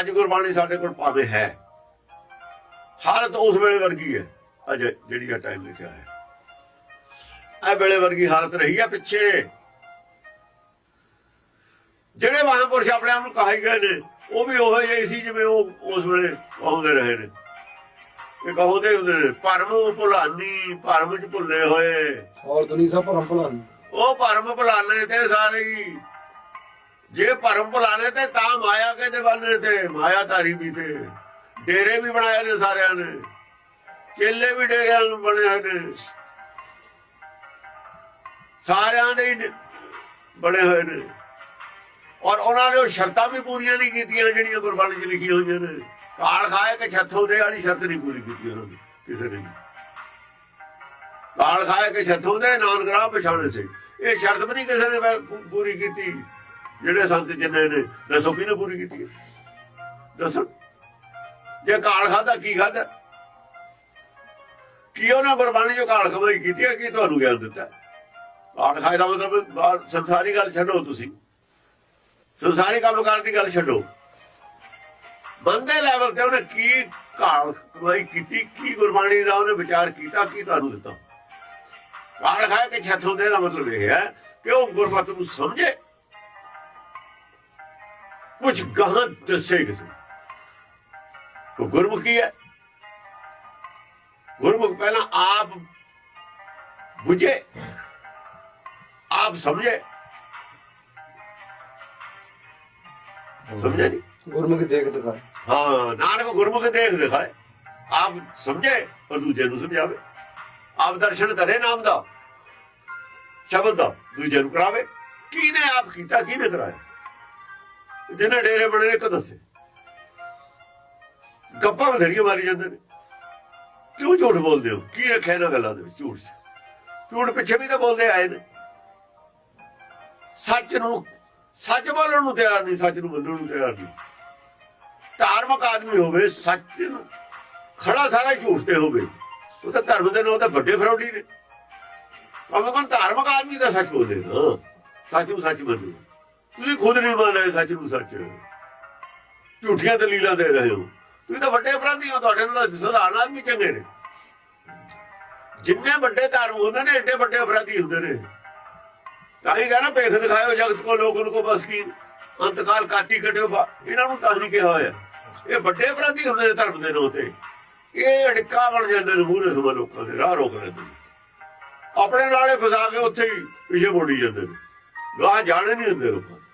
ਅੱਜ ਗੁਰਬਾਣੀ ਸਾਡੇ ਕੋਲ ਭਾਵੇਂ ਹੈ। ਹਾਲਤ ਉਸ ਵੇਲੇ ਵਰਗੀ ਹੈ। ਅਜ ਜਿਹੜੀ ਆ ਟਾਈਮ ਲਿਖਿਆ ਹੈ। ਇਹ ਵੇਲੇ ਵਰਗੀ ਹਾਲਤ ਰਹੀ ਆ ਪਿੱਛੇ। ਜਿਹੜੇ ਮਹਾਂਪੁਰਸ਼ ਆਪਣੇ ਆਪ ਨੂੰ ਕਹਾਈ ਗਏ ਨੇ ਉਹ ਵੀ ਉਹੋ ਜਿਹੇ ਸੀ ਜਿਵੇਂ ਉਹ ਉਸ ਵੇਲੇ ਕਹਾਉਂਦੇ ਰਹੇ ਨੇ। ਇਹ ਕਹਾਉਂਦੇ ਹੁੰਦੇ ਨੇ ਭਰਮ ਭੁਲਾਨੀ ਭਰਮ ਚ ਭੁੱਲੇ ਹੋਏ। ਔਰ ਦੁਨੀ ਸਭ ਭਰਮ ਭੁਲਾਨੀ। ਉਹ ਭਰਮ ਭੁਲਾਨੇ ਤੇ ਸਾਰੇ ਹੀ। ਜੇ ਭਰਮ ਭੁਲਾਣੇ ਤੇ ਤਾਂ ਮਾਇਆ ਕੇ دیਵਾਨੇ ਤੇ? ਮਾਇਆ ਧਾਰੀ ਵੀ ਤੇ। ਡੇਰੇ ਵੀ ਬਣਾਏ ਨੇ ਸਾਰਿਆਂ ਨੇ। ਚੇਲੇ ਵੀ ਡੇਰਿਆਂ ਨੂੰ ਬਣੇ ਹੋਏ ਨੇ। ਸਾਰਿਆਂ ਦੇ ਬਣੇ ਹੋਏ ਨੇ। ਔਰ ਉਹਨਾਂ ਨੇ ਉਹ ਸ਼ਰਤਾਂ ਵੀ ਪੂਰੀਆਂ ਨਹੀਂ ਕੀਤੀਆਂ, ਜਿਹੜੀਆਂ ਗੁਰਬਾਣੀ 'ਚ ਲਿਖੀਆਂ ਹੋਈਆਂ ਨੇ। ਕਾਲ ਖਾਏ ਕਿ ਛੱਥੋਂ ਦੇ ਵਾਲੀ ਸ਼ਰਤ ਨਹੀਂ ਪੂਰੀ ਕੀਤੀ ਉਹਨਾਂ ਨੇ, ਕਿਸੇ ਨੇ ਕਾਲ ਖਾਏ ਕਿ ਛੱਥੋਂ ਦੇ, ਨਾਨਕ ਰਾਹ ਪਛਾਣੇ ਸੀ। ਇਹ ਸ਼ਰਤ ਵੀ ਨਹੀਂ ਕਿਸੇ ਨੇ ਪੂਰੀ ਕੀਤੀ। ਜਿਹੜੇ ਸੰਤ ਜਿੰਨੇ ਨੇ, ਦੱਸੋ ਕਿਹਨੇ ਪੂਰੀ ਕੀਤੀ ਦੱਸੋ। ਜੇ ਕਾਲ ਖਾਦਾ ਕੀ ਖਾਦਾ ਕੀ ਉਹਨਾਂ ਗੁਰਬਾਣੀ ਜੋ ਕਾਲ ਕਮਾਈ ਕੀਤੀ ਹੈ? ਕੀ ਤੁਹਾਨੂੰ ਗਿਆਨ ਦਿੱਤਾ? ਕਾਲ ਖਾਏ ਦਾ ਮਤਲਬ ਬਾਹਰ ਸੰਸਾਰੀ ਗੱਲ ਛੱਡੋ ਤੁਸੀਂ। ਸੰਸਾਰੀ ਕੰਮਕਾਰ ਦੀ ਗੱਲ ਛੱਡੋ। ਬੰਦੇ ਲੈਵਲ ਤੇ ਉਹਨੇ ਕੀ ਕਾਲ ਕਮਾਈ ਕੀਤੀ, ਕੀ ਗੁਰਬਾਣੀ ਦਾ ਉਹਨੇ ਵਿਚਾਰ ਕੀਤਾ, ਕੀ ਤੁਹਾਨੂੰ ਦਿੱਤਾ? ਕਾਲ ਖਾਏ ਕੇ ਛੱਥੋਂ ਦੇ ਦਾ ਮਤਲਬ ਇਹ ਹੈ ਕਿ ਉਹ ਗੁਰਮਤਿ ਨੂੰ ਸਮਝੇ। ਕੁਝ ਗਾਹਾਂ ਦੱਸੇ ਕਿਸੇ। ਉਹ ਗੁਰਮੁਖੀ ਹੈ ਗੁਰਮੁਖ ਪਹਿਲਾਂ ਆਪ ਬੁਝੇ ਆਪ ਸਮਝੇ। ਸਮਝੇ ਨਹੀਂ? ਗੁਰਮੁਖੀ ਦੇਖ ਦਿਖਾਏ ਹਾਂ ਨਾਨਕ ਗੁਰਮੁਖ ਦੇਖ ਦਿਖਾਏ। ਆਪ ਸਮਝੇ ਔਰ ਦੂਜੇ ਨੂੰ ਸਮਝਾਵੇ। ਆਪ ਦਰਸ਼ਨ ਕਰੇ ਨਾਮ ਦਾ ਸ਼ਬਦ ਦਾ ਦੂਜੇ ਨੂੰ ਕਰਾਵੇ। ਕਿਹਨੇ ਆਪ ਕੀਤਾ ਕਿਹਨੇ ਕਰਾਇਆ? ਜਿਹਨੇ ਡੇਰੇ ਬਣੇ ਨੇ ਇੱਕ ਦੱਸੇ। ਗੱਪਾਂ ਵਧੜੀਆਂ ਮਾਰੀ ਜਾਂਦੇ ਨੇ। ਕਿਉਂ ਝੂਠ ਬੋਲਦੇ ਹੋ? ਕੀ ਰੱਖਿਆ ਇਹਨਾਂ ਗੱਲਾਂ ਦੇ ਵਿੱਚ ਝੂਠ ਝੂਠ ਪਿੱਛੇ ਵੀ ਤਾਂ ਬੋਲਦੇ ਆਏ ਨੇ। ਸੱਚ ਨੂੰ, ਸੱਚ ਬੋਲਣ ਨੂੰ ਤਿਆਰ ਨਹੀਂ, ਸੱਚ ਨੂੰ ਮੰਨਣ ਨੂੰ ਤਿਆਰ ਨਹੀਂ। ਧਾਰਮਿਕ ਆਦਮੀ ਹੋਵੇ, ਸੱਚ ਨੂੰ ਖੜਾ ਸਾਰਾ ਝੂਠ ਤੇ ਹੋਵੇ। ਉਹ ਤਾਂ ਧਰਮ ਦੇ ਨਾਂ ਤਾਂ ਵੱਡੇ ਫਰੌਡੀ ਨੇ। ਕਮ ਕਮ ਧਾਰਮਿਕ ਆਦਮੀ ਦਾ ਸੱਚ ਬੋਲੇ ਨਾ। ਸੱਚ ਨੂੰ ਸੱਚ ਮੰਨੋ। ਤੁਸੀਂ ਖੁਦ ਨਹੀਂ ਮੰਨ ਰਹੇ ਸੱਚ ਨੂੰ ਸੱਚ। ਝੂਠੀਆਂ ਦਲੀਲਾਂ ਦੇ ਰਹੇ ਹੋ। ਤੁਸੀਂ ਤਾਂ ਵੱਡੇ ਅਪਰਾਧੀ ਹੋ, ਤੁਹਾਡੇ ਨਾਲ ਸਧਾਰਨ ਆਦਮੀ ਚੰਗੇ ਨੇ। ਜਿੰਨੇ ਵੱਡੇ ਧਰਮ ਹੁੰਦੇ ਨੇ, ਏਡੇ ਵੱਡੇ ਅਪਰਾਧੀ ਹੁੰਦੇ ਨੇ। ਤਾਂ ਹੀ ਕਹਿੰਦਾ ਭੇਖ ਦਿਖਾਇਓ ਜਗਤ ਕੋ ਲੋਕਨ ਕੋ, ਬਸ ਕੀ ਅੰਤਕਾਲ ਕਾਟੀ ਕੱਢਿਓ ਇਹਨਾਂ ਨੂੰ ਤਾਂ ਨਹੀਂ ਕਿਹਾ ਹੋਇਆ। ਇਹ ਵੱਡੇ ਅਪਰਾਧੀ ਹੁੰਦੇ ਨੇ ਧਰਮ ਦੇ ਨਾਂ ਤੇ। ਇਹ ਅੜਕਾ ਬਣ ਜਾਂਦੇ ਨੇ ਮੂਹਰੇ ਸਮਾਂ ਲੋਕਾਂ ਦੇ, ਰਾਹ ਰੋਕ ਲੈਂਦੇ ਨੇ। ਆਪਣੇ ਨਾਲੇ ਫਸਾ ਕੇ ਉੱਥੇ ਹੀ ਪਿੱਛੇ ਮੋੜੀ ਜਾਂਦੇ ਨੇ। ਗਾਹ ਜਾਣੇ ਨਹੀਂ ਹੁੰਦੇ ਲੋਕਾਂ ਨੂੰ।